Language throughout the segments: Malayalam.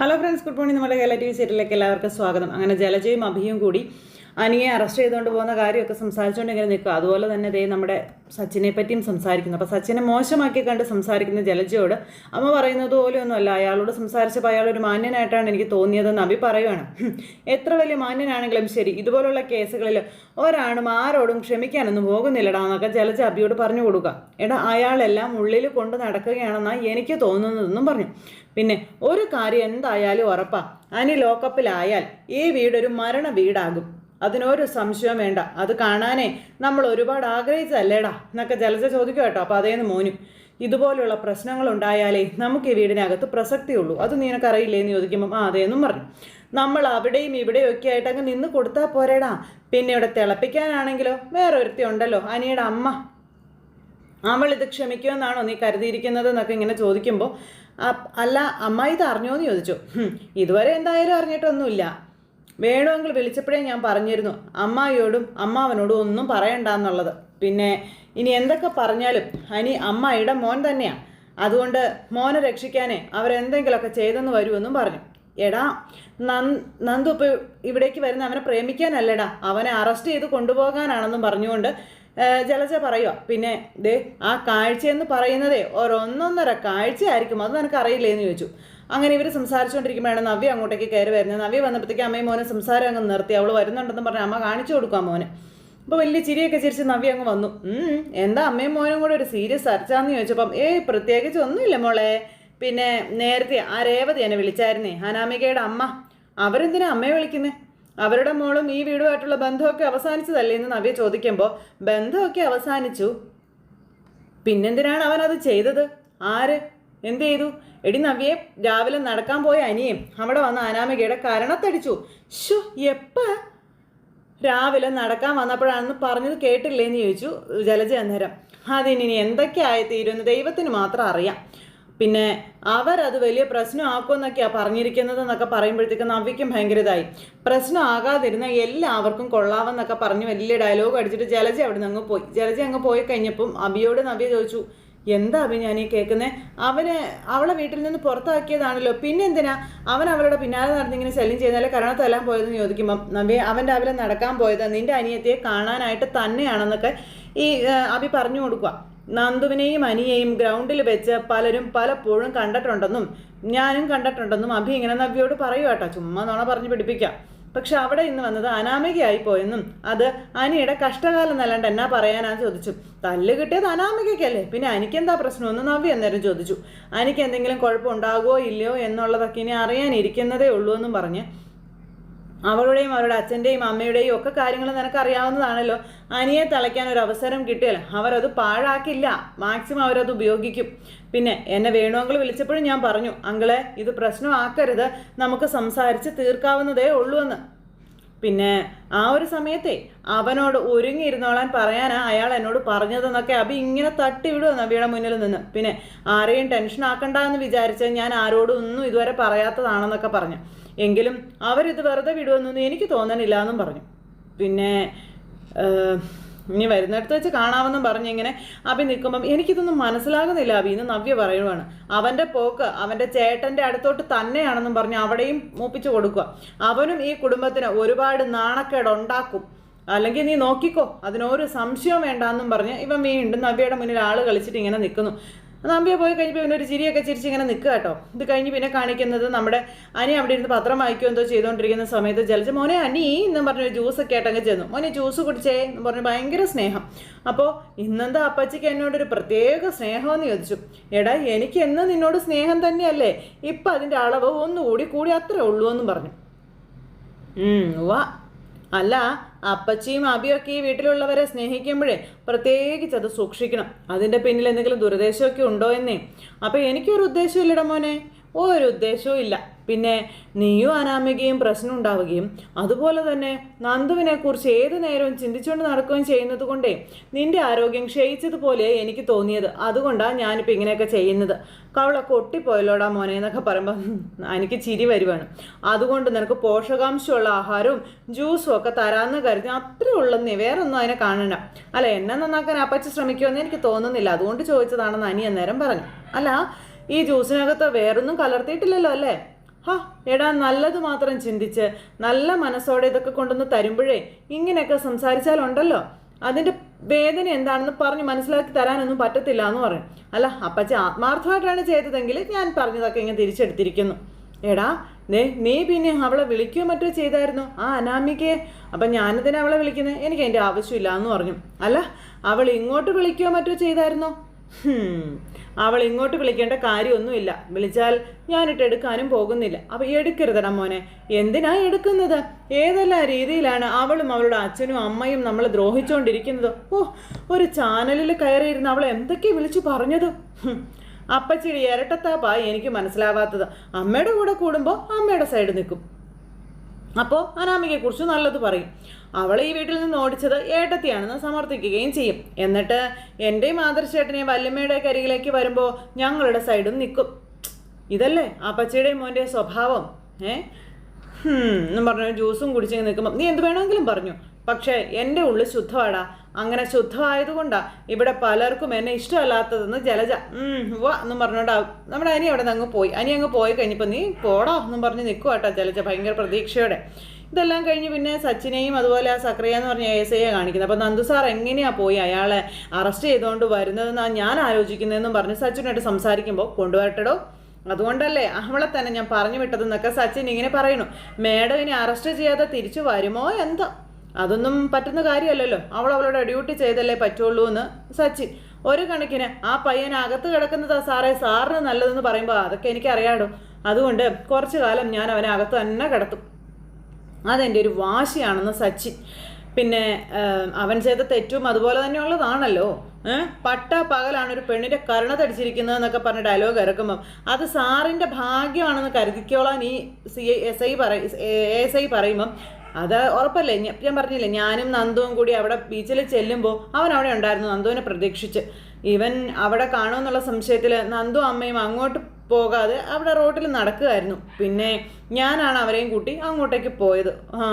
ഹലോ ഫ്രണ്ട്സ് ഗുഡ് മോർണിംഗ് നമ്മുടെ കേരള ടി വി സീരിയലിലേക്ക് എല്ലാവർക്കും സ്വാഗതം. അങ്ങനെ ജലജയും അഭിയും കൂടി അനിയെ അറസ്റ്റ് ചെയ്തുകൊണ്ട് പോകുന്ന കാര്യമൊക്കെ സംസാരിച്ചുകൊണ്ട് ഇങ്ങനെ നിൽക്കുക. അതുപോലെ തന്നെ ദേ നമ്മുടെ സച്ചിനെ പറ്റിയും സംസാരിക്കുന്നു. അപ്പോൾ സച്ചിനെ മോശമാക്കി കണ്ട് സംസാരിക്കുന്ന ജലജയോട് അമ്മ പറയുന്നത് പോലെയൊന്നുമല്ല. അയാളോട് സംസാരിച്ചപ്പോൾ അയാൾ ഒരു മാന്യനായിട്ടാണ് എനിക്ക് തോന്നിയതെന്ന് അഭി പറയുകയാണ് എത്ര വലിയ മാന്യനാണെങ്കിലും ശരി. ഇതുപോലുള്ള കേസുകളിൽ ഒരാണും ആരോടും ക്ഷമിക്കാനൊന്നും പോകുന്നില്ലടാ എന്നൊക്കെ ജലജ അഭിയോട് പറഞ്ഞു കൊടുക്കുക. എടാ അയാളെല്ലാം ഉള്ളിൽ കൊണ്ട് നടക്കുകയാണെന്നാണ് എനിക്ക് തോന്നുന്നതെന്നും പറഞ്ഞു. പിന്നെ ഒരു കാര്യം എന്തായാലും ഉറപ്പാ. അനി ലോക്കപ്പിലായാൽ ഈ വീടൊരു മരണ വീടാകും. അതിനൊരു സംശയം വേണ്ട. അത് കാണാനേ നമ്മൾ ഒരുപാട് ആഗ്രഹിച്ചല്ലേടാ എന്നൊക്കെ ജലജ ചോദിക്കും കേട്ടോ. അപ്പോൾ അതേന്ന് മോനും ഇതുപോലെയുള്ള പ്രശ്നങ്ങൾ ഉണ്ടായാലേ നമുക്ക് ഈ വീടിനകത്ത് പ്രസക്തിയുള്ളൂ അത് നിനക്കറിയില്ലേ എന്ന് ചോദിക്കുമ്പം ആ അതേന്നും പറഞ്ഞു. നമ്മൾ അവിടെയും ഇവിടെയും ഒക്കെ ആയിട്ട് അങ്ങ് നിന്ന് കൊടുത്താൽ പോരേടാ. പിന്നെ ഇവിടെ തിളപ്പിക്കാനാണെങ്കിലോ? വേറെ ഒരുത്തി ഉണ്ടല്ലോ അനിയുടെ അമ്മ. അവൾ ഇത് ക്ഷമിക്കുമെന്നാണോ നീ കരുതിയിരിക്കുന്നത് എന്നൊക്കെ ഇങ്ങനെ ചോദിക്കുമ്പോൾ അല്ല അമ്മ ഇത് അറിഞ്ഞോ എന്ന് ചോദിച്ചു ഇതുവരെ എന്തായാലും അറിഞ്ഞിട്ടൊന്നുമില്ല. വേണമെങ്കിൽ വിളിച്ചപ്പോഴേ ഞാൻ പറഞ്ഞിരുന്നു അമ്മായിയോടും അമ്മാവനോടും ഒന്നും പറയണ്ട എന്നുള്ളത് പിന്നെ ഇനി എന്തൊക്കെ പറഞ്ഞാലും അനി അമ്മായിയുടെ മോൻ തന്നെയാണ് അതുകൊണ്ട് മോനെ രക്ഷിക്കാനേ അവരെന്തെങ്കിലുമൊക്കെ ചെയ്തെന്ന് വരുമെന്നും പറഞ്ഞു. എടാ നന്- നന്ദു ഇപ്പോൾ ഇവിടേക്ക് വരുന്ന അവനെ പ്രേമിക്കാനല്ലടാ. അവനെ അറസ്റ്റ് ചെയ്ത് കൊണ്ടുപോകാനാണെന്നും പറഞ്ഞുകൊണ്ട് ജലജ പറയുക പിന്നെ ദേ ആ കാഴ്ചയെന്ന് പറയുന്നതേ ഒരൊന്നൊന്നര കാഴ്ചയായിരിക്കും. അത് നിനക്ക് അറിയില്ലേ എന്ന് ചോദിച്ചു. അങ്ങനെ ഇവർ സംസാരിച്ചുകൊണ്ടിരിക്കുമ്പോഴാണ് നവ്യ അങ്ങോട്ടേക്ക് കയറി വരുന്നത്. നവ്യ വന്നപ്പോഴത്തേക്ക് അമ്മയും മോനെ സംസാരം അങ്ങ് നിർത്തി. അവൾ വരുന്നുണ്ടെന്ന് പറഞ്ഞ് അമ്മ കാണിച്ചു കൊടുക്കാം മോനെ. അപ്പോൾ വലിയ ചിരിയൊക്കെ ചിരിച്ച് നവ്യ അങ്ങ് വന്നു. എന്താ അമ്മയും മോനും കൂടെ ഒരു സീരിയസ് ചർച്ചാന്ന് ചോദിച്ചപ്പം ഏയ് പ്രത്യേകിച്ച് ഒന്നുമില്ല മോളെ. പിന്നെ നേരത്തെ ആ രേവതി എന്നെ വിളിച്ചായിരുന്നേ. അനാമികയുടെ അമ്മ. അവരെന്തിനാ അമ്മയെ വിളിക്കുന്നത് അവരുടെ മോളും ഈ വീടുമായിട്ടുള്ള ബന്ധമൊക്കെ അവസാനിച്ചതല്ലേ എന്ന് നവ്യ ചോദിക്കുമ്പോൾ ബന്ധമൊക്കെ അവസാനിച്ചു. പിന്നെന്തിനാണ് അവൻ അത് ചെയ്തത്? ആര്? എന്ത് ചെയ്തു? എടി നവ്യെ രാവിലെ നടക്കാൻ പോയ അനിയും അവിടെ വന്ന അനാമികയുടെ കരണത്തടിച്ചു. ഷോ എപ്പ? രാവിലെ നടക്കാൻ വന്നപ്പോഴാണെന്ന് പറഞ്ഞത് കേട്ടില്ലേന്ന് ചോദിച്ചു ജലജ അന്നേരം. അതിനി എന്തൊക്കെയായി തീരുമെന്ന് ദൈവത്തിന് മാത്രം അറിയാം. പിന്നെ അവരത് വലിയ പ്രശ്നമാക്കുമെന്നൊക്കെയാണ് പറഞ്ഞിരിക്കുന്നത് എന്നൊക്കെ പറയുമ്പോഴത്തേക്ക് നവ്യയ്ക്കും ഭയങ്കര ഇതായി. പ്രശ്നം ആകാതിരുന്ന എല്ലാവർക്കും കൊള്ളാമെന്നൊക്കെ പറഞ്ഞ് വലിയ ഡയലോഗ് അടിച്ചിട്ട് ജലജ അവിടെ നിന്ന് അങ്ങ് പോയി. ജലജ അങ്ങ് പോയി കഴിഞ്ഞപ്പം അബിയോട് നവ്യ ചോദിച്ചു എന്താ അഭി ഞാൻ ഈ കേൾക്കുന്നത് അവന് അവളെ വീട്ടിൽ നിന്ന് പുറത്താക്കിയതാണല്ലോ. പിന്നെ എന്തിനാ? അവൻ അവളുടെ പിന്നാലെ നടന്നിങ്ങനെ ശല്യം ചെയ്യുന്നാലേ കരണത്തെല്ലാം പോയതെന്ന് ചോദിക്കുമ്പം നവ്യ അവൻ രാവിലെ നടക്കാൻ പോയത് നിന്റെ അനിയത്തിയെ കാണാനായിട്ട് തന്നെയാണെന്നൊക്കെ ഈ അഭി പറഞ്ഞു കൊടുക്കുക നന്ദുവിനെയും അനിയെയും ഗ്രൗണ്ടിൽ വെച്ച് പലരും പലപ്പോഴും കണ്ടിട്ടുണ്ടെന്നും ഞാനും കണ്ടിട്ടുണ്ടെന്നും അഭി ഇങ്ങനെ നവ്യോട് പറയുക കേട്ടോ. ചുമ്മാ നോണ പറഞ്ഞ് പിടിപ്പിക്കാം. പക്ഷെ അവിടെ ഇന്ന് വന്നത് അനാമികയായി പോയെന്നും അത് അനിയുടെ കഷ്ടകാലം എന്നല്ലാണ്ട് എന്നാ പറയാനാന്ന് ചോദിച്ചു. തല്ല് കിട്ടിയത് അനാമികയ്ക്കല്ലേ? പിന്നെ അനിക്കെന്താ പ്രശ്നമെന്ന് നവ്യ അന്നേരം ചോദിച്ചു. അനിക്ക് എന്തെങ്കിലും കുഴപ്പമുണ്ടാകുമോ ഇല്ലയോ എന്നുള്ളതൊക്കെ ഇനി അറിയാനിരിക്കുന്നതേ ഉള്ളൂ എന്നും പറഞ്ഞ് അവളുടെയും അവരുടെ അച്ഛന്റെയും അമ്മയുടെയും ഒക്കെ കാര്യങ്ങൾ നിനക്ക് അറിയാവുന്നതാണല്ലോ അനിയെ തളയ്ക്കാൻ ഒരു അവസരം കിട്ടിയാൽ അവരത് പാഴാക്കില്ല. മാക്സിമം അവരത് ഉപയോഗിക്കും. പിന്നെ എന്നെ വേണുവെങ്കിൽ വിളിച്ചപ്പോഴും ഞാൻ പറഞ്ഞു അങ്കളെ ഇത് പ്രശ്നമാക്കരുത്. നമുക്ക് സംസാരിച്ച് തീർക്കാവുന്നതേ ഉള്ളൂ എന്ന് പിന്നെ ആ ഒരു സമയത്തെ അവനോട് ഒരുങ്ങിയിരുന്നോളാൻ പറയാനാ അയാൾ എന്നോട് പറഞ്ഞതെന്നൊക്കെ അഭി ഇങ്ങനെ തട്ടി വിടുക നബിയുടെ മുന്നിൽ നിന്ന്. പിന്നെ ആരെയും ടെൻഷൻ ആക്കണ്ട എന്ന് വിചാരിച്ച് ഞാൻ ആരോടും ഒന്നും ഇതുവരെ പറയാത്തതാണെന്നൊക്കെ പറഞ്ഞു. എങ്കിലും അവരിത് വെറുതെ വിടുമെന്നൊന്നും എനിക്ക് തോന്നണില്ല എന്നും പറഞ്ഞു. പിന്നെ ഇനി വരുന്നിടത്ത് വെച്ച് കാണാമെന്നും പറഞ്ഞ് ഇങ്ങനെ അഭി നിൽക്കുമ്പം എനിക്കിതൊന്നും മനസ്സിലാകുന്നില്ല അഭി എന്ന് നവ്യ പറയുവാണ്. അവന്റെ പോക്ക് അവന്റെ ചേട്ടന്റെ അടുത്തോട്ട് തന്നെയാണെന്നും പറഞ്ഞ് അവിടെയും മൂപ്പിച്ചു കൊടുക്കുക. അവനും ഈ കുടുംബത്തിന് ഒരുപാട് നാണക്കേട് ഉണ്ടാക്കും അല്ലെങ്കിൽ നീ നോക്കിക്കോ അതിനൊരു സംശയവും വേണ്ടാന്നും പറഞ്ഞ് ഇവൻ വീണ്ടും നവ്യയുടെ മുന്നിൽ ആൾ കളിച്ചിട്ട് ഇങ്ങനെ നിൽക്കുന്നു. നമ്പ്യ പോയി കഴിഞ്ഞപ്പോൾ ഇവനൊരു ചിരിയൊക്കെ ചിരിച്ച് ഇങ്ങനെ നിൽക്കുക കേട്ടോ. ഇത് കഴിഞ്ഞ് പിന്നെ കാണിക്കുന്നത് നമ്മുടെ അനി അവിടെ ഇരുന്ന് പത്രം വായിക്കുകയോ എന്തോ ചെയ്തുകൊണ്ടിരിക്കുന്ന സമയത്ത് ജലജ മോനെ അനി എന്നും പറഞ്ഞൊരു ജ്യൂസൊക്കെ ആയിട്ടങ്ങ് ചെന്നു. മോനെ ജ്യൂസ് കുടിച്ചേ എന്ന് പറഞ്ഞ് ഭയങ്കര സ്നേഹം. അപ്പോൾ ഇന്നെന്താ അപ്പച്ചിക്ക് എന്നോടൊരു പ്രത്യേക സ്നേഹമെന്ന് ചോദിച്ചു. എടാ എനിക്ക് എന്ന് നിന്നോട് സ്നേഹം തന്നെയല്ലേ. ഇപ്പം അതിന്റെ അളവ് ഒന്നുകൂടി കൂടി അത്രേ ഉള്ളൂ എന്നും പറഞ്ഞു. വാ അല്ല അപ്പച്ചിയും അബിയൊക്കെ ഈ വീട്ടിലുള്ളവരെ സ്നേഹിക്കുമ്പോഴേ പ്രത്യേകിച്ച് അത് സൂക്ഷിക്കണം. അതിന്റെ പിന്നിൽ എന്തെങ്കിലും ദുരുദ്ദേശമൊക്കെ ഉണ്ടോ എന്നേ. അപ്പോൾ എനിക്കൊരു ഉദ്ദേശമില്ലട മോനെ. ഒരു ഉദ്ദേശവും ഇല്ല. പിന്നെ നീയും അനാമികയും പ്രശ്നം ഉണ്ടാവുകയും അതുപോലെ തന്നെ നന്ദുവിനെ കുറിച്ച് ഏത് നേരവും ചിന്തിച്ചുകൊണ്ട് നടക്കുകയും ചെയ്യുന്നത് കൊണ്ടേ നിന്റെ ആരോഗ്യം ക്ഷയിച്ചതുപോലെ എനിക്ക് തോന്നിയത്. അതുകൊണ്ടാണ് ഞാനിപ്പോൾ ഇങ്ങനെയൊക്കെ ചെയ്യുന്നത്. കവളൊക്കെ ഒട്ടിപ്പോയല്ലോടാ മോനെ എന്നൊക്കെ പറയുമ്പോൾ എനിക്ക് ചിരി വരുവാണ്. അതുകൊണ്ട് നിനക്ക് പോഷകാംശമുള്ള ആഹാരവും ജ്യൂസും ഒക്കെ തരാമെന്ന് കരുതി അത്രേ നീ വേറെ ഒന്നും അതിനെ കാണണ്ട. അല്ല എന്നെ നന്നാക്കാൻ അപ്പച്ച ശ്രമിക്കുമെന്ന് എനിക്ക് തോന്നുന്നില്ല. അതുകൊണ്ട് ചോദിച്ചതാണെന്ന് അനി അന്നേരം പറഞ്ഞു. അല്ല ഈ ജ്യൂസിനകത്ത് വേറൊന്നും കലർത്തിയിട്ടില്ലല്ലോ അല്ലേ? ഹാ എടാ നല്ലത് മാത്രം ചിന്തിച്ച് നല്ല മനസ്സോടെ ഇതൊക്കെ കൊണ്ടുവന്ന് തരുമ്പോഴേ ഇങ്ങനെയൊക്കെ സംസാരിച്ചാലുണ്ടല്ലോ. അതിന്റെ വേദന എന്താണെന്ന് പറഞ്ഞ് മനസ്സിലാക്കി തരാനൊന്നും പറ്റത്തില്ല എന്ന് പറയും. അല്ല അപ്പച്ച ആത്മാർത്ഥമായിട്ടാണ് ചെയ്തതെങ്കിൽ ഞാൻ പറഞ്ഞതൊക്കെ ഇങ്ങനെ തിരിച്ചെടുത്തിരിക്കുന്നു. എടാ ദേ നീ പിന്നെ അവളെ വിളിക്കുകയോ മറ്റോ ചെയ്തായിരുന്നു? ആ അനാമികയെ. അപ്പം ഞാനതിനെ അവളെ വിളിക്കുന്നത് എനിക്ക് അതിന്റെ ആവശ്യമില്ല എന്ന് പറഞ്ഞു. അല്ല അവൾ ഇങ്ങോട്ട് വിളിക്കുകയോ മറ്റോ ചെയ്തായിരുന്നോ? അവൾ ഇങ്ങോട്ട് വിളിക്കേണ്ട കാര്യമൊന്നുമില്ല. വിളിച്ചാൽ ഞാനിട്ട് എടുക്കാനും പോകുന്നില്ല. അപ്പം എടുക്കരുതടാ മോനെ. എന്തിനാ എടുക്കുന്നത്? ഏതെല്ലാം രീതിയിലാണ് അവളും അവളുടെ അച്ഛനും അമ്മയും നമ്മളെ ദ്രോഹിച്ചുകൊണ്ടിരിക്കുന്നത് ഓ ഒരു ചാനലിൽ കയറിയിരുന്ന് അവൾ എന്തൊക്കെ വിളിച്ചു പറഞ്ഞത്? അപ്പച്ചി അപ്പച്ചിടി ഇരട്ടത്താപ്പാ എനിക്ക് മനസ്സിലാവാത്തത്. അമ്മയുടെ കൂടെ കൂടുമ്പോൾ അമ്മയുടെ സൈഡ് നിൽക്കും. അപ്പോൾ അനാമികയെക്കുറിച്ച് നല്ലത് പറയും. അവളെ ഈ വീട്ടിൽ നിന്ന് ഓടിച്ചത് ഏട്ടത്തിയാണെന്ന് സമർത്ഥിക്കുകയും ചെയ്യും. എന്നിട്ട് എന്റെയും മാതൃശേട്ടനെ വല്യമ്മയുടെ കരികിലേക്ക് വരുമ്പോൾ ഞങ്ങളുടെ സൈഡും നിൽക്കും ഇതല്ലേ? അപ്പച്ചിയുടെയും മോന്റെ സ്വഭാവം. ഏ? എന്ന് പറഞ്ഞു ജ്യൂസും കുടിച്ച് നിൽക്കുമ്പോൾ നീ എന്ത് വേണമെങ്കിലും പറഞ്ഞു. പക്ഷേ എന്റെ ഉള്ളിൽ ശുദ്ധമാടാ അങ്ങനെ ശുദ്ധമായതുകൊണ്ടാ ഇവിടെ പലർക്കും എന്നെ ഇഷ്ടമല്ലാത്തതെന്ന് ജലജ. വാ എന്നും പറഞ്ഞോണ്ടാവും നമ്മുടെ അനി അവിടെ നിന്ന് അങ്ങ് പോയി. അനി അങ്ങ് പോയി കഴിഞ്ഞപ്പോൾ നീ പോടാ എന്നും പറഞ്ഞ് നിൽക്കുക കേട്ടോ ജലജ ഭയങ്കര പ്രതീക്ഷയോടെ. ഇതെല്ലാം കഴിഞ്ഞ് പിന്നെ സച്ചിനെയും അതുപോലെ ആ സക്രിയ എന്ന് പറഞ്ഞ എസ് ഐയെ കാണിക്കുന്നത്. അപ്പോൾ നന്ദു സാർ എങ്ങനെയാ പോയി അയാളെ അറസ്റ്റ് ചെയ്തുകൊണ്ട് വരുന്നതെന്നാണ് ഞാൻ ആലോചിക്കുന്നതെന്നും പറഞ്ഞ് സച്ചിനായിട്ട് സംസാരിക്കുമ്പോൾ കൊണ്ടുവരട്ടടോ. അതുകൊണ്ടല്ലേ അവളെ തന്നെ ഞാൻ പറഞ്ഞു വിട്ടതെന്നൊക്കെ സച്ചിൻ ഇങ്ങനെ പറയുന്നു. മേഡം ഇനി അറസ്റ്റ് ചെയ്യാതെ തിരിച്ചു വരുമോ എന്താ? അതൊന്നും പറ്റുന്ന കാര്യമല്ലല്ലോ. അവൾ അവളുടെ ഡ്യൂട്ടി ചെയ്തല്ലേ പറ്റുള്ളൂ എന്ന് സച്ചിൻ. ഒരു കണക്കിന് ആ പയ്യൻ അകത്ത് കിടക്കുന്നതാ സാറേ സാറിന് നല്ലതെന്ന് പറയുമ്പോൾ അതൊക്കെ എനിക്കറിയാടോ. അതുകൊണ്ട് കുറച്ചു കാലം ഞാൻ അവനെ അകത്ത് തന്നെ കിടത്തും. അതെന്റെ ഒരു വാശിയാണെന്ന് സച്ചിൻ. പിന്നെ അവൻ ചെയ്ത തെറ്റും അതുപോലെ തന്നെ ഉള്ളതാണല്ലോ. പട്ട പകലാണ് ഒരു പെണ്ണിന്റെ കരുണ തടിച്ചിരിക്കുന്നത് എന്നൊക്കെ പറഞ്ഞ ഡയലോഗ് ഇറക്കുമ്പം അത് സാറിന്റെ ഭാഗ്യമാണെന്ന് കരുതിക്കോളാൻ ഈ സി എസ് ഐ പറ എസ് ഐ പറയുമ്പം അത് ഉറപ്പല്ലേ? ഞാൻ പറഞ്ഞില്ലേ ഞാനും നന്ദുവും കൂടി അവിടെ ബീച്ചിൽ ചെല്ലുമ്പോൾ അവൻ അവിടെ ഉണ്ടായിരുന്നു നന്ദുവിനെ പ്രതീക്ഷിച്ച്. ഇവൻ അവിടെ കാണുമെന്നുള്ള സംശയത്തിൽ നന്ദു അമ്മയും അങ്ങോട്ട് പോകാതെ അവിടെ റോട്ടിൽ നടക്കുമായിരുന്നു പിന്നെ ഞാനാണ് അവരെയും കൂട്ടി അങ്ങോട്ടേക്ക് പോയത്. ആ.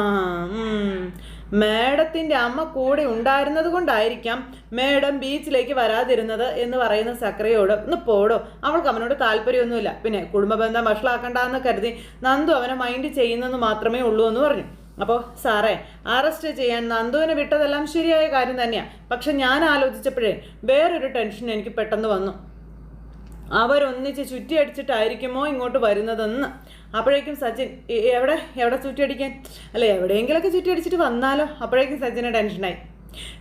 മേഡത്തിന്റെ അമ്മ കൂടെ ഉണ്ടായിരുന്നത് കൊണ്ടായിരിക്കാം മേഡം ബീച്ചിലേക്ക് വരാതിരുന്നത് എന്ന് പറയുന്ന സക്രയോട് ഒന്ന് പോടോ അവൾക്ക് അവനോട് താല്പര്യമൊന്നുമില്ല. പിന്നെ കുടുംബബന്ധം വഷളാക്കണ്ടെന്ന് കരുതി നന്ദു അവനെ മൈൻഡ് ചെയ്യുന്നെന്ന് മാത്രമേ ഉള്ളൂ എന്ന് പറഞ്ഞു. അപ്പോൾ സാറേ അറസ്റ്റ് ചെയ്യാൻ നന്ദുവിനെ വിട്ടതെല്ലാം ശരിയായ കാര്യം തന്നെയാണ് പക്ഷെ ഞാൻ ആലോചിച്ചപ്പോഴേ വേറൊരു ടെൻഷൻ എനിക്ക് പെട്ടെന്ന് വന്നു. അവരൊന്നിച്ച് ചുറ്റിയടിച്ചിട്ടായിരിക്കുമോ ഇങ്ങോട്ട് വരുന്നതെന്ന്. അപ്പോഴേക്കും സച്ചിൻ എവിടെ? എവിടെ ചുറ്റിയടിക്കാൻ? അല്ല എവിടെയെങ്കിലൊക്കെ ചുറ്റിയടിച്ചിട്ട് വന്നാലോ. അപ്പോഴേക്കും സച്ചിന് ടെൻഷനായി.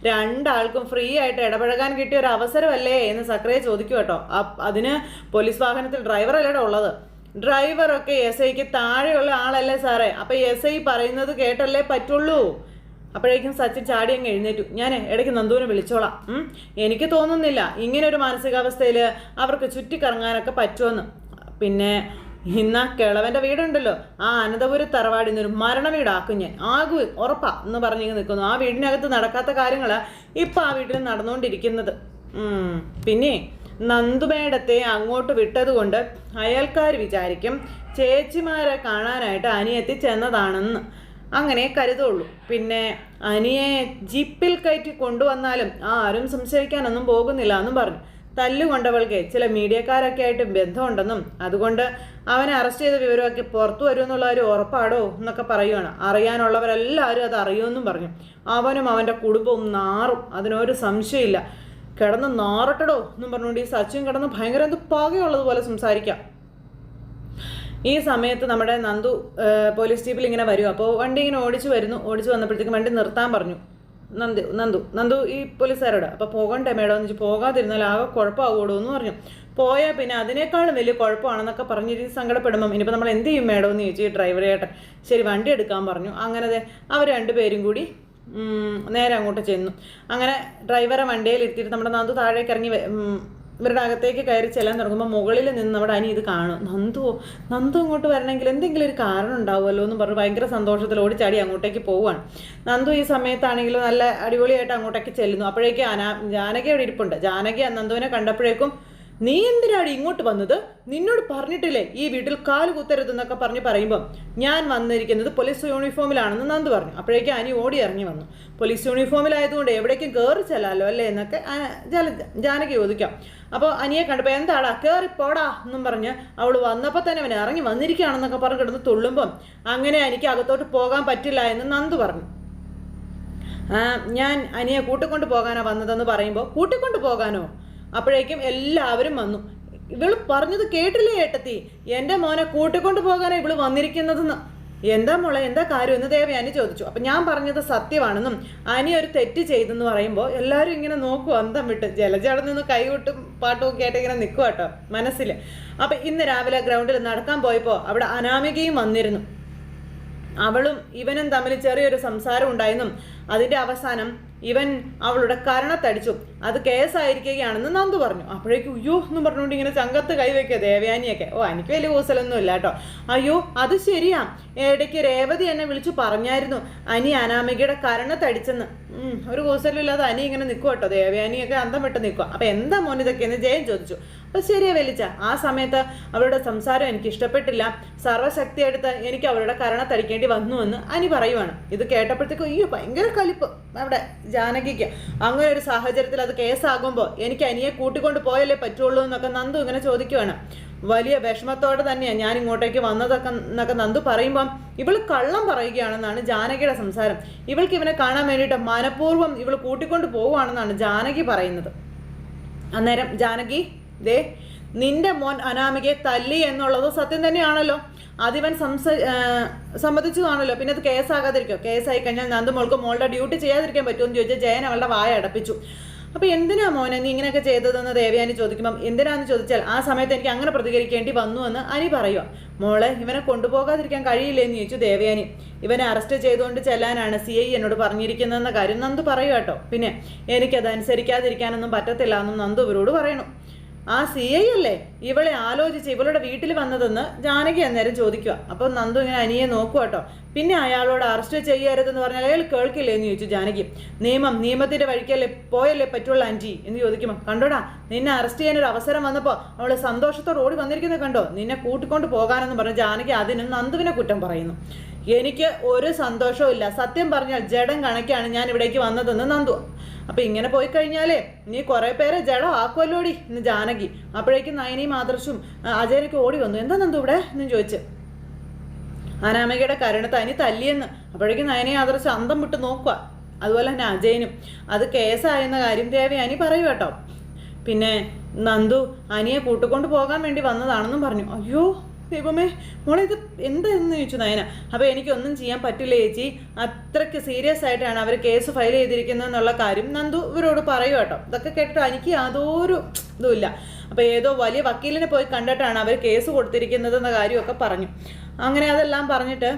രണ്ടാൾക്കും ഫ്രീ ആയിട്ട് ഇടപഴകാൻ കിട്ടിയ ഒരു അവസരമല്ലേ? എന്ന് സക്രയെ ചോദിക്കും കേട്ടോ. അതിന് പോലീസ് വാഹനത്തിൽ ഡ്രൈവർ അല്ലേടെ ഉള്ളത്? ഡ്രൈവറൊക്കെ എസ് ഐക്ക് താഴെയുള്ള ആളല്ലേ സാറേ. അപ്പം എസ് ഐ പറയുന്നത് കേട്ടല്ലേ പറ്റുള്ളൂ. അപ്പോഴേക്കും സച്ചിൻ ചാടി അങ്ങ് എഴുന്നേറ്റു. ഞാൻ ഇടയ്ക്ക് നന്ദുവിനെ വിളിച്ചോളാം. എനിക്ക് തോന്നുന്നില്ല ഇങ്ങനെ ഒരു മാനസികാവസ്ഥയിൽ അവർക്ക് ചുറ്റിക്കറങ്ങാനൊക്കെ പറ്റുമെന്ന്. പിന്നെ ഇന്ന കിളവന്റെ വീടുണ്ടല്ലോ. ആ അനന്തപുരി തറവാടിൽ നിന്നൊരു മരണ വീടാക്കും ഞാൻ. ആകു ഉറപ്പാ എന്ന് പറഞ്ഞു നിൽക്കുന്നു. ആ വീടിനകത്ത് നടക്കാത്ത കാര്യങ്ങൾ ഇപ്പം ആ വീട്ടിൽ നടന്നുകൊണ്ടിരിക്കുന്നത്. പിന്നെ നന്ദുമേടത്തെ അങ്ങോട്ട് വിട്ടതുകൊണ്ട് അയൽക്കാർ വിചാരിക്കും ചേച്ചിമാരെ കാണാനായിട്ട് അനിയത്തി ചെന്നതാണെന്ന്. അങ്ങനെ കരുതുള്ളൂ. പിന്നെ അനിയെ ജിപ്പിൽ കയറ്റി കൊണ്ടുവന്നാലും ആരും സംശയിക്കാനൊന്നും പോകുന്നില്ല എന്നും പറഞ്ഞു. തല്ലുകൊണ്ടവൾക്ക് ചില മീഡിയക്കാരൊക്കെ ആയിട്ട് ബന്ധമുണ്ടെന്നും അതുകൊണ്ട് അവനെ അറസ്റ്റ് ചെയ്ത വിവരമൊക്കെ പുറത്തു വരുമെന്നുള്ള ഒരു ഉറപ്പാടോ എന്നൊക്കെ പറയുകയാണ് അറിയാനുള്ളവരെല്ലാവരും അത് അറിയുമെന്നും പറഞ്ഞു. അവനും അവന്റെ കുടുംബവും നാറും അതിനൊരു സംശയമില്ല. കിടന്ന് നാറട്ടടോ എന്നും പറഞ്ഞുകൊണ്ട് ഈ സച്ചിൻ കിടന്ന് ഭയങ്കര എന്ത് പകയുള്ളതുപോലെ സംസാരിക്കാം. ഈ സമയത്ത് നമ്മുടെ നന്ദു പോലീസ് ജീപ്പിൽ ഇങ്ങനെ വരും. അപ്പോൾ വണ്ടി ഇങ്ങനെ ഓടിച്ചു വരുന്നു. ഓടിച്ചു വന്നപ്പോഴത്തേക്കും വണ്ടി നിർത്താൻ പറഞ്ഞു. നന്ദു നന്ദു നന്ദു ഈ പോലീസുകാരോട് അപ്പോൾ പോകണ്ടേ മേഡം? എന്ന് വെച്ചാൽ പോകാതിരുന്നാൽ ആകെ കുഴപ്പമാവുള്ളൂ എന്ന് പറഞ്ഞു. പോയാൽ പിന്നെ അതിനേക്കാളും വലിയ കുഴപ്പമാണെന്നൊക്കെ പറഞ്ഞിട്ട് സങ്കടപ്പെടുമ്പം ഇനിയിപ്പോൾ നമ്മൾ എന്ത് ചെയ്യും മേഡം എന്ന് ചോദിച്ചു ഈ ഡ്രൈവറേട്ടൻ ശരി വണ്ടി എടുക്കാൻ പറഞ്ഞു. അങ്ങനെ അവർ രണ്ടുപേരും കൂടി നേരെ അങ്ങോട്ട് ചെന്നു. അങ്ങനെ ഡ്രൈവറെ വണ്ടിയിൽ ഇരുത്തിയിട്ട് നമ്മുടെ നന്ദു താഴേക്ക് ഇറങ്ങി ഇവരുടെ അകത്തേക്ക് കയറി ചെല്ലാൻ തുടങ്ങുമ്പോൾ മുകളിൽ നിന്ന് നമ്മുടെ അനി ഇത് കാണും. നന്ദുവോ നന്ദു ഇങ്ങോട്ട് വരണമെങ്കിൽ എന്തെങ്കിലും ഒരു കാരണം ഉണ്ടാവുമല്ലോ എന്ന് പറഞ്ഞ് ഭയങ്കര സന്തോഷത്തിൽ ഓടിച്ചാടി അങ്ങോട്ടേക്ക് പോവുകയാണ് നന്ദു ഈ സമയത്താണെങ്കിലും നല്ല അടിപൊളിയായിട്ട് അങ്ങോട്ടേക്ക് ചെല്ലുന്നു. അപ്പോഴേക്കും അനാ ജാനകി അവിടെ ഇരിപ്പുണ്ട്. ജാനകി നന്ദുവിനെ കണ്ടപ്പോഴേക്കും നീ എന്തിനാണ് ഇങ്ങോട്ട് വന്നത്? നിന്നോട് പറഞ്ഞിട്ടില്ലേ ഈ വീട്ടിൽ കാൽ കുത്തരുതെന്നൊക്കെ പറഞ്ഞ് പറയുമ്പോൾ ഞാൻ വന്നിരിക്കുന്നത് പോലീസ് യൂണിഫോമിലാണെന്ന് നന്ദു പറഞ്ഞു. അപ്പോഴേക്കും അനി ഓടി ഇറങ്ങി വന്നു. പോലീസ് യൂണിഫോമിലായതുകൊണ്ട് എവിടേക്കും കയറി ചെല്ലാലോ അല്ലേ എന്നൊക്കെ ജാനക്ക് ചോദിക്കാം. അപ്പോൾ അനിയെ കണ്ടപ്പോൾ എന്താടാ കയറി പോടാ എന്നും പറഞ്ഞ് അവൾ വന്നപ്പോൾ തന്നെ അവൻ ഇറങ്ങി വന്നിരിക്കുകയാണെന്നൊക്കെ പറഞ്ഞ് കിടന്ന് തുള്ളുമ്പം അങ്ങനെ എനിക്ക് അകത്തോട്ട് പോകാൻ പറ്റില്ല എന്ന് നന്ദു പറഞ്ഞു. ഞാൻ അനിയെ കൂട്ടിക്കൊണ്ട് പോകാനാ വന്നതെന്ന് പറയുമ്പോൾ കൂട്ടിക്കൊണ്ട് പോകാനോ? അപ്പോഴേക്കും എല്ലാവരും വന്നു. ഇവൾ പറഞ്ഞത് കേട്ടില്ലേ ഏട്ടത്തി? എന്റെ മോനെ കൂട്ടിക്കൊണ്ട് പോകാനാണ് ഇവൾ വന്നിരിക്കുന്നതെന്ന്. എന്താ മോളെ എന്താ കാര്യം എന്ന് ദേവയാനി ചോദിച്ചു. അപ്പം ഞാൻ പറഞ്ഞത് സത്യമാണെന്നും അനി ഒരു തെറ്റ് ചെയ്തെന്ന് പറയുമ്പോൾ എല്ലാവരും ഇങ്ങനെ നോക്കും അന്തം വിട്ട്. ജലജ അവിടെ നിന്ന് കൈവിട്ടും പാട്ടും കേട്ട് ഇങ്ങനെ നിൽക്കുക കേട്ടോ മനസ്സിൽ അപ്പം ഇന്ന് രാവിലെ ഗ്രൗണ്ടിൽ നടക്കാൻ പോയപ്പോൾ അവിടെ അനാമികയും വന്നിരുന്നു. അവളും ഇവനും തമ്മിൽ ചെറിയൊരു സംസാരം ഉണ്ടായെന്നും അതിന്റെ അവസാനം ഇവൻ അവളുടെ കരണത്തടിച്ചു അത് കേസായിരിക്കുകയാണെന്ന് നന്ദു പറഞ്ഞു. അപ്പോഴേക്കും അയ്യോ എന്ന് പറഞ്ഞുകൊണ്ട് ഇങ്ങനെ ചങ്കത്ത് കൈവയ്ക്കുക ദേവയാനിയൊക്കെ. ഓ എനിക്ക് വലിയ കൂസലൊന്നും ഇല്ല കേട്ടോ. അയ്യോ അത് ശരിയാ. ഇടയ്ക്ക് രേവതി എന്നെ വിളിച്ചു പറഞ്ഞായിരുന്നു. അനി അനാമികയുടെ കരണത്തടിച്ചെന്ന് ഒരു കൂസലില്ലാതെ അനി ഇങ്ങനെ നിൽക്കുക കേട്ടോ. ദേവയാനിയൊക്കെ അന്തം വിട്ട് നിൽക്കുക അപ്പൊ എന്താ മോനിതൊക്കെയെന്ന് ജയൻ ചോദിച്ചു. അപ്പൊ ശരിയാ വലിച്ച. ആ സമയത്ത് അവരുടെ സംസാരം എനിക്ക് ഇഷ്ടപ്പെട്ടില്ല സർവശക്തി എടുത്ത് എനിക്ക് അവരുടെ കരണ തരിക്കേണ്ടി വന്നു എന്ന് അനി പറയുവാണ്. ഇത് കേട്ടപ്പോഴത്തേക്കും അയ്യോ ഭയങ്കര കലിപ്പ് അവിടെ ജാനകിക്ക്. അങ്ങനെ ഒരു സാഹചര്യത്തിൽ അത് കേസാകുമ്പോൾ എനിക്ക് അനിയെ കൂട്ടിക്കൊണ്ട് പോയല്ലേ പറ്റുള്ളൂ എന്നൊക്കെ നന്ദു ഇങ്ങനെ ചോദിക്കുവാണ്. വലിയ വിഷമത്തോടെ തന്നെയാണ് ഞാൻ ഇങ്ങോട്ടേക്ക് വന്നതൊക്കെ എന്നൊക്കെ നന്ദു പറയുമ്പം ഇവൾ കള്ളം പറയുകയാണെന്നാണ് ജാനകിയുടെ സംസാരം. ഇവൾക്ക് ഇവനെ കാണാൻ വേണ്ടിയിട്ട് മനഃപൂർവം ഇവൾ കൂട്ടിക്കൊണ്ട് പോവുകയാണെന്നാണ് ജാനകി പറയുന്നത്. അന്നേരം ജാനകി ദേ നിന്റെ മോൻ അനാമികയെ തല്ലി എന്നുള്ളത് സത്യം തന്നെയാണല്ലോ. അതിവൻ സംസ സമ്മതിച്ചതാണല്ലോ. പിന്നെ അത് കേസാകാതിരിക്കോ? കേസായി കഴിഞ്ഞാൽ നന്ദു മോൾക്ക് മോളുടെ ഡ്യൂട്ടി ചെയ്യാതിരിക്കാൻ പറ്റുമെന്ന് ചോദിച്ചാൽ ജയൻ അവളുടെ വായ അടപ്പിച്ചു. അപ്പൊ എന്തിനാ മോനെ നീ ഇങ്ങനെയൊക്കെ ചെയ്തതെന്ന് ദേവയാനി ചോദിക്കുമ്പം എന്തിനാന്ന് ചോദിച്ചാൽ ആ സമയത്ത് എനിക്ക് അങ്ങനെ പ്രതികരിക്കേണ്ടി വന്നു എന്ന് അനി പറയുക മോളെ ഇവനെ കൊണ്ടുപോകാതിരിക്കാൻ കഴിയില്ലെന്ന് ചോദിച്ചു ദേവയാനി. ഇവനെ അറസ്റ്റ് ചെയ്തുകൊണ്ട് ചെല്ലാനാണ് സി ഐ എന്നോട് പറഞ്ഞിരിക്കുന്നതെന്ന കാര്യം നന്ദു പറയുക കേട്ടോ പിന്നെ എനിക്കത് അനുസരിക്കാതിരിക്കാനൊന്നും പറ്റത്തില്ല എന്നും നന്ദു ഇവരോട് പറയണു. ആ സി ഐ അല്ലേ? ഇവളെ ആലോചിച്ച് ഇവളുടെ വീട്ടിൽ വന്നതെന്ന് ജാനകി അന്നേരം ചോദിക്കുക. അപ്പോൾ നന്ദു ഇങ്ങനെ അനിയെ നോക്കുക കേട്ടോ. പിന്നെ അയാളോട് അറസ്റ്റ് ചെയ്യരുതെന്ന് പറഞ്ഞാൽ അയാൾ കേൾക്കില്ലേ എന്ന് ചോദിച്ചു ജാനകി. നിയമം നിയമത്തിന്റെ വഴിക്കല്ലേ പോയല്ലേ പറ്റുള്ള ആന്റി? എന്ന് ചോദിക്കുമ്പോൾ കണ്ടോടാ നിന്നെ അറസ്റ്റ് ചെയ്യാൻ ഒരു അവസരം വന്നപ്പോൾ അവൾ സന്തോഷത്തോടെ ഓടി വന്നിരിക്കുന്നത് കണ്ടോ? നിന്നെ കൂട്ടിക്കൊണ്ട് പോകാനെന്ന് പറഞ്ഞ് ജാനകി അതിന് നന്ദുവിനെ കുറ്റം പറയുന്നു. എനിക്ക് ഒരു സന്തോഷവും ഇല്ല. സത്യം പറഞ്ഞാൽ ജഡം കണക്കാണ് ഞാൻ ഇവിടേക്ക് വന്നതെന്ന് നന്ദു അപ്പൊ ഇങ്ങനെ പോയി കഴിഞ്ഞാലേ നീ കുറെ പേരെ ജഡം ആക്കുമല്ലോടി ഇന്ന് ജാനകി. അപ്പോഴേക്കും നയനി ആദർശും അജയനൊക്കെ ഓടി വന്നു. എന്താ നന്ദു ഇവിടെ? എന്ന് ചോദിച്ചു. അനാമികയുടെ കരുണ അനി തല്ലിയെന്ന്. അപ്പോഴേക്കും നയനയും ആദർശം അന്തം വിട്ട് നോക്കുക. അതുപോലെ തന്നെ അജയനും. അത് കേസായെന്ന കാര്യം ദേവി അനി പറയൂ കേട്ടോ. പിന്നെ നന്ദു അനിയെ കൂട്ടിക്കൊണ്ട് പോകാൻ വേണ്ടി വന്നതാണെന്നും പറഞ്ഞു. അയ്യോ ദൈവമേ മോളെ ഇത് എന്താന്ന് ചോദിച്ചു നയന? അപ്പോൾ എനിക്കൊന്നും ചെയ്യാൻ പറ്റില്ല ചേച്ചി. അത്രയ്ക്ക് സീരിയസ് ആയിട്ടാണ് അവർ കേസ് ഫയൽ ചെയ്തിരിക്കുന്നത് എന്നുള്ള കാര്യം നന്ദു ഇവരോട് പറയൂ കേട്ടോ. ഇതൊക്കെ കേട്ടിട്ട് എനിക്ക് യാതൊരു ഇതുമില്ല. അപ്പോൾ ഏതോ വലിയ വക്കീലിനെ പോയി കണ്ടിട്ടാണ് അവർ കേസ് കൊടുത്തിരിക്കുന്നത് എന്ന കാര്യമൊക്കെ പറഞ്ഞു. അങ്ങനെ അതെല്ലാം പറഞ്ഞിട്ട്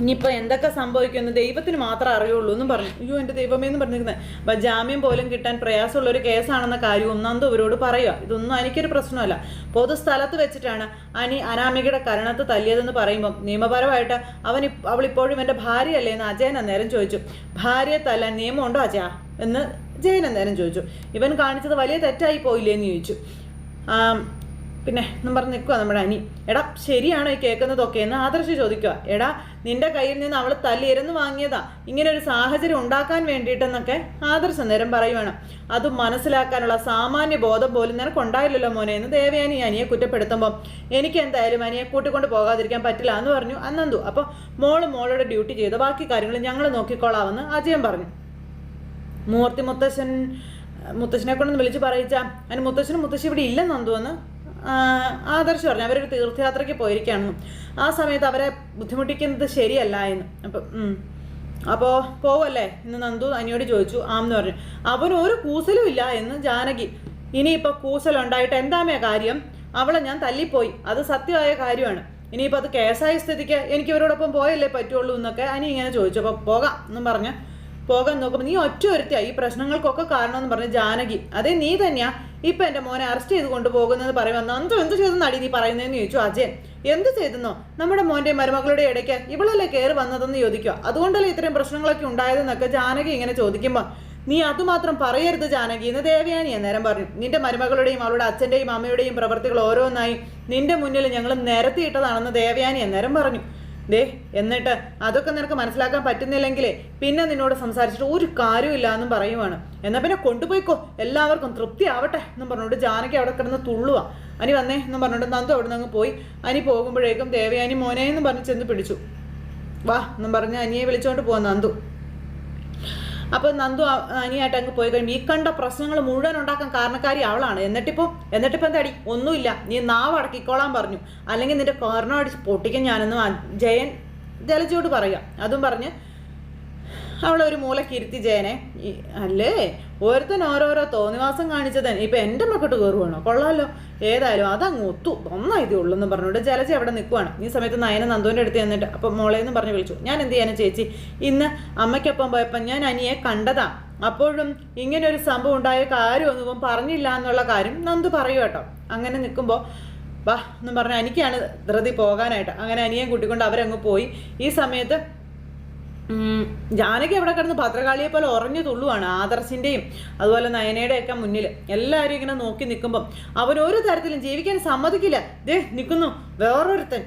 ഇനിയിപ്പോൾ എന്തൊക്കെ സംഭവിക്കുമെന്ന് ദൈവത്തിന് മാത്രമേ അറിയുള്ളൂ എന്നും പറഞ്ഞു. അയ്യോ എന്റെ ദൈവമേ എന്ന് പറഞ്ഞിരിക്കുന്നത് ജാമ്യം പോലും കിട്ടാൻ പ്രയാസമുള്ള ഒരു കേസാണെന്ന കാര്യം ഒന്നാമത് അവരോട് പറയുക. ഇതൊന്നും എനിക്കൊരു പ്രശ്നമല്ല. പൊതുസ്ഥലത്ത് വെച്ചിട്ടാണ് അനി അനാമികയുടെ കരണത്ത് തല്ലിയതെന്ന് പറയുമ്പം നിയമപരമായിട്ട് അവൻ അവൾ ഇപ്പോഴും എന്റെ ഭാര്യയല്ലേ എന്ന് അജയൻ അന്നേരം ചോദിച്ചു. ഭാര്യയെ തല്ലാൻ നിയമമുണ്ടോ അജയ? എന്ന് ജയൻ അന്നേരം ചോദിച്ചു. ഇവൻ കാണിച്ചത് വലിയ തെറ്റായി പോയില്ലേ എന്ന് ചോദിച്ചു പിന്നെ എന്നും പറഞ്ഞ് നിൽക്കുക നമ്മുടെ അനി. എടാ ശരിയാണോ ഈ കേൾക്കുന്നതൊക്കെ എന്ന് ആദർശ് ചോദിക്കുക എടാ നിന്റെ കയ്യിൽ നിന്ന് അവൾ തല്ലിയിരുന്ന് വാങ്ങിയതാ. ഇങ്ങനെ ഒരു സാഹചര്യം ഉണ്ടാക്കാൻ വേണ്ടിയിട്ടെന്നൊക്കെ ആദർശ് നേരം പറയുവാണ്. അത് മനസ്സിലാക്കാനുള്ള സാമാന്യ ബോധം പോലും നിനക്ക് ഉണ്ടായില്ലല്ലോ മോനെ എന്ന് ദേവയാനി അനിയെ കുറ്റപ്പെടുത്തുമ്പോൾ എനിക്ക് എന്തായാലും അനിയെ കൂട്ടിക്കൊണ്ട് പോകാതിരിക്കാൻ പറ്റില്ല എന്ന് പറഞ്ഞു അന്നന്തു. അപ്പോൾ മോൾ മോളുടെ ഡ്യൂട്ടി ചെയ്ത ബാക്കി കാര്യങ്ങൾ ഞങ്ങൾ നോക്കിക്കോളാമെന്ന് അജയൻ പറഞ്ഞു. മൂർത്തി മുത്തശ്ശൻ മുത്തശ്ശനെ കൊണ്ടൊന്ന് വിളിച്ച് പറയിച്ച. അതിന് മുത്തശ്ശനും മുത്തശ്ശി ഇവിടെ ഇല്ലെന്ന് തോന്നുന്നു ആദർശ് പറഞ്ഞു അവരൊരു തീർത്ഥയാത്രയ്ക്ക് പോയിരിക്കുകയാണെന്നും ആ സമയത്ത് അവരെ ബുദ്ധിമുട്ടിക്കുന്നത് ശരിയല്ല എന്ന്. അപ്പം. അപ്പോൾ പോവല്ലേ? എന്ന് നന്ദു അനിയോട് ചോദിച്ചു. ആമെന്ന് പറഞ്ഞു. അവന് ഒരു കൂസലും ഇല്ല എന്ന് ജാനകി. ഇനിയിപ്പോൾ കൂസലുണ്ടായിട്ട് എന്താമേ കാര്യം? അവളെ ഞാൻ തല്ലിപ്പോയി. അത് സത്യമായ കാര്യമാണ്. ഇനിയിപ്പോൾ അത് കേസായ സ്ഥിതിക്ക് എനിക്ക് ഇവരോടൊപ്പം പോയല്ലേ പറ്റുള്ളൂ എന്നൊക്കെ അനി ഇങ്ങനെ ചോദിച്ചു. അപ്പോൾ പോകാം എന്നും പറഞ്ഞ് പോകാൻ നോക്കുമ്പോൾ നീ ഒറ്റ ഒരുത്തിയാ. ഈ പ്രശ്നങ്ങൾക്കൊക്കെ കാരണമെന്ന് പറഞ്ഞ് ജാനകി. അതെ നീ തന്നെയാ. ഇപ്പൊ എന്റെ മോനെ അറസ്റ്റ് ചെയ്ത് കൊണ്ടുപോകുന്നത് പറയുമ്പോൾ നന്ദു എന്ത് ചെയ്തെന്നാടി നീ പറയുന്നതെന്ന് ചോദിച്ചു അജയൻ. എന്ത് ചെയ്തെന്നോ? നമ്മുടെ മോന്റെ മരുമകളുടെ ഇടയ്ക്ക് ഇവളല്ലേ കയറി വന്നതെന്ന് ചോദിക്കുക. അതുകൊണ്ടല്ലേ ഇത്രയും പ്രശ്നങ്ങളൊക്കെ ഉണ്ടായതെന്നൊക്കെ ജാനകി ഇങ്ങനെ ചോദിക്കുമ്പോൾ നീ അതുമാത്രം പറയരുത് ജാനകി. എന്ന് ദേവയാനി അന്നേരം പറഞ്ഞു. നിന്റെ മരുമകളുടെയും അവളുടെ അച്ഛന്റെയും അമ്മയുടെയും പ്രവൃത്തികൾ ഓരോന്നായി നിന്റെ മുന്നിൽ ഞങ്ങൾ നിരത്തിയിട്ടതാണെന്ന് ദേവയാനി അന്നേരം പറഞ്ഞു. ദേ എന്നിട്ട് അതൊക്കെ നിനക്ക് മനസ്സിലാക്കാൻ പറ്റുന്നില്ലെങ്കിൽ പിന്നെ നിന്നോട് സംസാരിച്ചിട്ട് ഒരു കാര്യമില്ല എന്നും പറയുവാണ്. എന്നാൽ പിന്നെ കൊണ്ടുപോയിക്കോ. എല്ലാവർക്കും തൃപ്തി ആവട്ടെ എന്നും പറഞ്ഞുകൊണ്ട് ജാനകി അവിടെ കിടന്ന് തുള്ളുക അനി വന്നേ എന്നും പറഞ്ഞുകൊണ്ട് നന്ദു അവിടെ നിന്ന് പോയി. അനി പോകുമ്പോഴേക്കും ദേവയാനി മോനെ എന്നും പറഞ്ഞ് ചെന്ന് പിടിച്ചു. വാ എന്നും പറഞ്ഞ് അനിയെ വിളിച്ചുകൊണ്ട് പോവാൻ നന്ദു. അപ്പോൾ നന്ദു അനിയായിട്ട് അങ്ങ് പോയി കഴിയുമ്പോൾ ഈ കണ്ട പ്രശ്നങ്ങൾ മുഴുവൻ ഉണ്ടാക്കാൻ കാരണക്കാരി അവളാണ്. എന്നിട്ടിപ്പോൾ എന്നിട്ടിപ്പോൾ എന്താടി? ഒന്നുമില്ല. നീ നാവ് അടക്കിക്കോളാൻ പറഞ്ഞു. അല്ലെങ്കിൽ നിന്റെ കോർണർ അടിച്ച് പൊട്ടിക്കാൻ ഞാനൊന്നും ജയൻ ജലജയോട് പറയാം. അതും പറഞ്ഞ് അവളെ ഒരു മൂലക്ക് ജയനെ അല്ലേ? ഓരോരുത്തൻ ഓരോരോ തോന്നിവാസം കാണിച്ചത് ഇപ്പൊ എന്റെ മക്കട്ട് കയറുവാണോ കൊള്ളാലോ. ഏതായാലും അതങ്ങ് ഒത്തു. നന്നായി ഉള്ളൂ എന്ന് പറഞ്ഞുകൊണ്ട് ജലജ അവിടെ നിൽക്കുവാണ് ഈ സമയത്ത് നയന നന്ദുവിന്റെ അടുത്ത് ചെന്നിട്ട് അപ്പം മോളെ എന്ന് പറഞ്ഞ് വിളിച്ചു. ഞാൻ എന്ത് ചെയ്യാനും ചേച്ചി? ഇന്ന് അമ്മയ്ക്കൊപ്പം പോയപ്പോൾ ഞാൻ അനിയെ കണ്ടതാ. അപ്പോഴും ഇങ്ങനെ ഒരു സംഭവം ഉണ്ടായ കാര്യമൊന്നും ഇവൻ പറഞ്ഞില്ല എന്നുള്ള കാര്യം നന്ദു പറയൂ കേട്ടോ. അങ്ങനെ നിൽക്കുമ്പോൾ വാ എന്ന് പറഞ്ഞാൽ എനിക്കാണ് ധൃതി പോകാനായിട്ട്. അങ്ങനെ അനിയെ കൂട്ടിക്കൊണ്ട് അവരങ്ങ് പോയി. ഈ സമയത്ത് ജാനകി അവിടെ കിടന്ന് ഭദ്രകാളിയെ പോലെ ഉറഞ്ഞു തുള്ളുവാണ് ആദർശിന്റെയും അതുപോലെ നയനയുടെയൊക്കെ മുന്നിൽ എല്ലാവരും ഇങ്ങനെ നോക്കി നിൽക്കുമ്പം അവൻ ഒരു തരത്തിലും ജീവിക്കാൻ സമ്മതിക്കില്ല. ദേ നിൽക്കുന്നു വേറൊരുത്തൻ.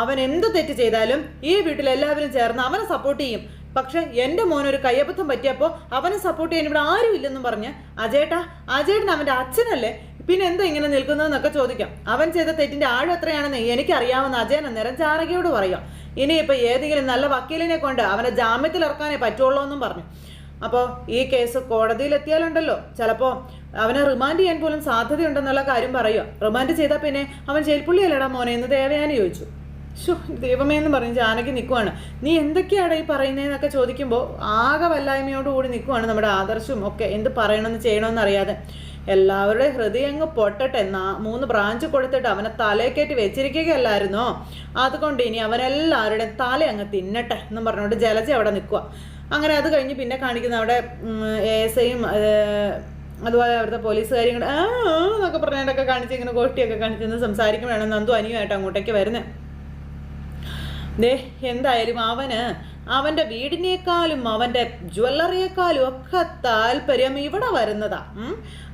അവൻ എന്ത് തെറ്റ് ചെയ്താലും ഈ വീട്ടിൽ എല്ലാവരും ചേർന്ന് അവനെ സപ്പോർട്ട് ചെയ്യും. പക്ഷെ എന്റെ മോനൊരു കയ്യബദ്ധം പറ്റിയപ്പോൾ അവനെ സപ്പോർട്ട് ചെയ്യാൻ ഇവിടെ ആരും ഇല്ലെന്നും പറഞ്ഞ് അജേട്ടാ അജേട്ടൻ അവന്റെ അച്ഛനല്ലേ? പിന്നെ എന്താ ഇങ്ങനെ നിൽക്കുന്നതെന്നൊക്കെ ചോദിക്കാം. അവൻ ചെയ്ത തെറ്റിന്റെ ആഴം എത്രയാണെന്ന് എനിക്കറിയാവുന്ന അജയൻ അന്നേരം ചാരകയോട് പറയാം. ഇനിയിപ്പോൾ ഏതെങ്കിലും നല്ല വക്കീലിനെ കൊണ്ട് അവനെ ജാമ്യത്തിൽ ഇറക്കാനേ പറ്റുള്ളൂ എന്നും പറഞ്ഞു. അപ്പോൾ ഈ കേസ് കോടതിയിലെത്തിയാലുണ്ടല്ലോ. ചിലപ്പോൾ അവനെ റിമാൻഡ് ചെയ്യാൻ പോലും സാധ്യതയുണ്ടെന്നുള്ള കാര്യം പറയുക. റിമാൻഡ് ചെയ്താൽ പിന്നെ അവൻ ജയിൽപ്പുള്ളിയല്ലടാ മോനെ എന്ന് ദേവയാനി ചോദിച്ചു. ഷോ ദൈവമേ എന്ന് പറഞ്ഞ് ജാനകി നിൽക്കുവാണ് നീ എന്തൊക്കെയാണ് ഈ പറയുന്നതെന്നൊക്കെ ചോദിക്കുമ്പോൾ ആകെ വല്ലായ്മയോടുകൂടി നിൽക്കുവാണ് നമ്മുടെ ആദർശവും ഒക്കെ. എന്ത് പറയണമെന്ന് ചെയ്യണമെന്ന് അറിയാതെ എല്ലാവരുടെ ഹൃദയം അങ്ങ് പൊട്ടട്ടെ. നാ മൂന്ന് ബ്രാഞ്ച് കൊടുത്തിട്ട് അവനെ തലയേക്കേറ്റി വെച്ചിരിക്കുകയല്ലായിരുന്നോ? അതുകൊണ്ട് ഇനി അവനെല്ലാവരുടെയും തല അങ്ങ് തിന്നട്ടെ എന്നും പറഞ്ഞുകൊണ്ട് ജലജ അവിടെ നിൽക്കുക അങ്ങനെ അത് കഴിഞ്ഞ് പിന്നെ കാണിക്കുന്ന അവിടെ എ എസ് ഐയും അതുപോലെ അവിടുത്തെ പോലീസുകാരും കൂടെ ആ എന്നൊക്കെ പറഞ്ഞിട്ടൊക്കെ കാണിച്ച് ഇങ്ങനെ കോഷ്ടിയൊക്കെ കാണിച്ച് സംസാരിക്കുമ്പോഴാണ് നന്ദു അനിയുമായിട്ട് അങ്ങോട്ടേക്ക് വരുന്നത് ദേ എന്തായാലും അവന് അവന്റെ വീടിനേക്കാളും അവന്റെ ജ്വല്ലറിയേക്കാളും ഒക്കെ താല്പര്യം ഇവിടെ വരുന്നതാ.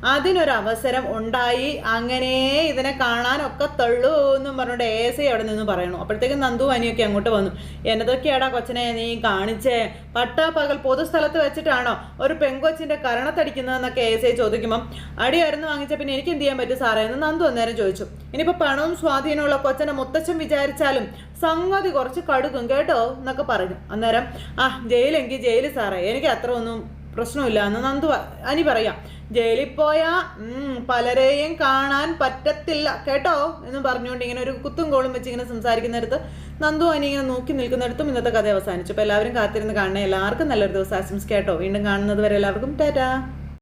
അതിനൊരവസരം ഉണ്ടായി. അങ്ങനെ ഇതിനെ കാണാനൊക്കെ തള്ളൂ എന്നും പറഞ്ഞുകൊണ്ട് ഏസി അവിടെ നിന്ന് പറയണു. അപ്പോഴത്തേക്കും നന്ദു അനിയൊക്കെ അങ്ങോട്ട് വന്നു. എന്നതൊക്കെയാടാ കൊച്ചനെ നീ കാണിച്ചേ? പട്ടാപ്പകൽ പൊതുസ്ഥലത്ത് വെച്ചിട്ടാണോ ഒരു പെങ്കൊച്ചിന്റെ കരണത്തടിക്കുന്നതെന്നൊക്കെ ഐ ചോദിക്കുമ്പം അടിയായിരുന്നു വാങ്ങിച്ച പിന്നെ എനിക്ക് എന്ത് ചെയ്യാൻ പറ്റും സാറേ എന്ന് നന്ദു അന്നേരം ചോദിച്ചു. ഇനിയിപ്പോൾ പണവും സ്വാധീനമുള്ള കൊച്ചനെ മുത്തച്ഛൻ വിചാരിച്ചാലും സംഗതി കുറച്ച് കടുക്കും കേട്ടോ? എന്നൊക്കെ പറഞ്ഞു. അന്നേരം ആ ജയിലെങ്കിൽ ജയിൽ സാറേ. എനിക്ക് അത്ര ഒന്നും പ്രശ്നമില്ല എന്ന് നന്ദു അനി പറയാം. ജയിലിൽ പോയാ ഉം, പലരെയും കാണാൻ പറ്റത്തില്ല. കേട്ടോ? എന്ന് പറഞ്ഞുകൊണ്ട് ഇങ്ങനെ ഒരു കുത്തും കോളും വെച്ച് ഇങ്ങനെ സംസാരിക്കുന്നിടത്ത് നന്ദു അനി ഇങ്ങനെ നോക്കി നിൽക്കുന്നിടത്തും ഇന്നത്തെ കഥ അവസാനിച്ചു. അപ്പോൾ എല്ലാവരും കാത്തിരുന്ന് കാണണേ. എല്ലാവർക്കും നല്ലൊരു ദിവസം. ആശംസിക്കാട്ടോ വീണ്ടും കാണുന്നത് വരെ എല്ലാവർക്കും. ടാറ്റാ.